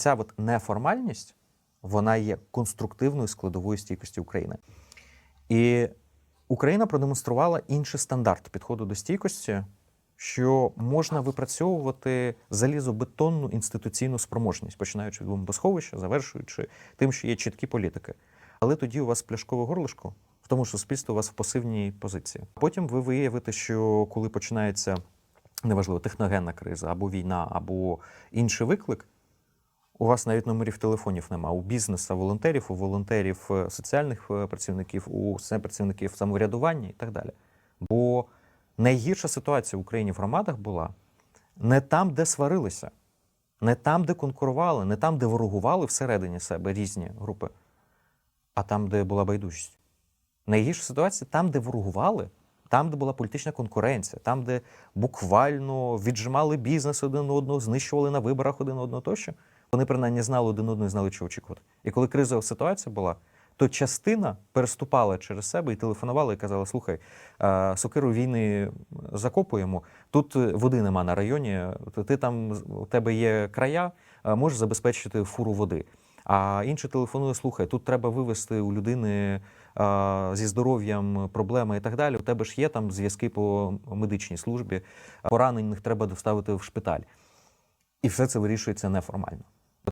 оця от неформальність, вона є конструктивною складовою стійкості України. І Україна продемонструвала інший стандарт підходу до стійкості, що можна випрацьовувати залізобетонну інституційну спроможність, починаючи від бомбосховища, завершуючи тим, що є чіткі політики. Але тоді у вас пляшкове горлишко, в тому що суспільство у вас в пасивній позиції. Потім ви виявите, що коли починається неважливо техногенна криза або війна, або інший виклик, у вас навіть номерів телефонів нема. У бізнесу, волонтерів, у волонтерів е, соціальних е, працівників, у працівників самоврядування і так далі. Бо найгірша ситуація в Україні в громадах була не там, де сварилися, не там, де конкурували, не там, де ворогували всередині себе різні групи, а там, де була байдужість. Найгірша ситуація там, де ворогували, там, де була політична конкуренція, там, де буквально віджимали бізнес один одного, знищували на виборах один одного тощо. Вони принаймні знали один одного і знали, чого очікувати. І коли кризова ситуація була, то частина переступала через себе і телефонувала і казала: слухай, сокиру війни закопуємо, тут е, води нема на районі, ти там у тебе є края, можеш забезпечити фуру води. А інший телефонує: слухай, тут треба вивести у людини а, зі здоров'ям проблеми і так далі. У тебе ж є там зв'язки по медичній службі, поранених треба доставити в шпиталь. І все це вирішується неформально.